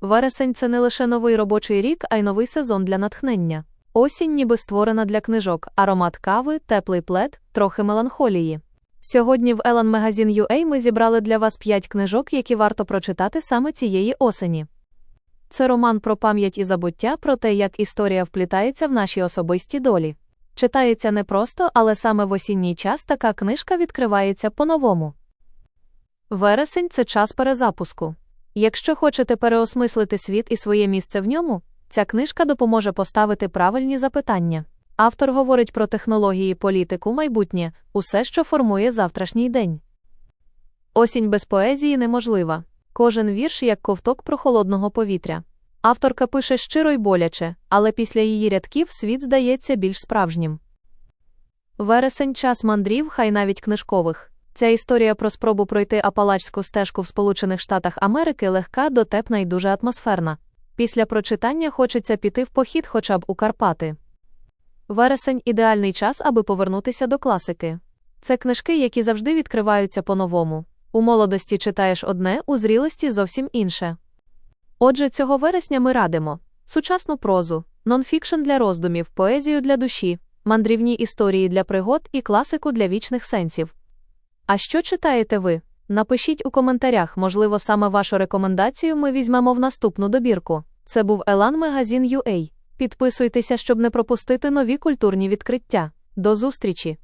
Вересень це не лише новий робочий рік, а й новий сезон для натхнення. Осінь ніби створена для книжок, аромат кави, теплий плед, трохи меланхолії. Сьогодні в Elan Magazine UA ми зібрали для вас 5 книжок, які варто прочитати саме цієї осені. Це роман про пам'ять і забуття, про те, як історія вплітається в наші особисті долі. Читається непросто, але саме в осінній час така книжка відкривається по-новому. Вересень це час перезапуску. Якщо хочете переосмислити світ і своє місце в ньому, ця книжка допоможе поставити правильні запитання. Автор говорить про технології, політику, майбутнє, усе, що формує завтрашній день. Осінь без поезії неможлива. Кожен вірш як ковток прохолодного повітря. Авторка пише щиро й боляче, але після її рядків світ здається більш справжнім. Вересень час мандрів, хай навіть книжкових. Ця історія про спробу пройти апалачську стежку в Сполучених Штатах Америки легка, дотепна і дуже атмосферна. Після прочитання хочеться піти в похід хоча б у Карпати. Вересень ідеальний час, аби повернутися до класики. Це книжки, які завжди відкриваються по-новому. У молодості читаєш одне, у зрілості зовсім інше. Отже, цього вересня ми радимо сучасну прозу, нонфікшн для роздумів, поезію для душі, мандрівні історії для пригод і класику для вічних сенсів. А що читаєте ви? Напишіть у коментарях, можливо, саме вашу рекомендацію ми візьмемо в наступну добірку. Це був Elan Magazine UA. Підписуйтеся, щоб не пропустити нові культурні відкриття. До зустрічі!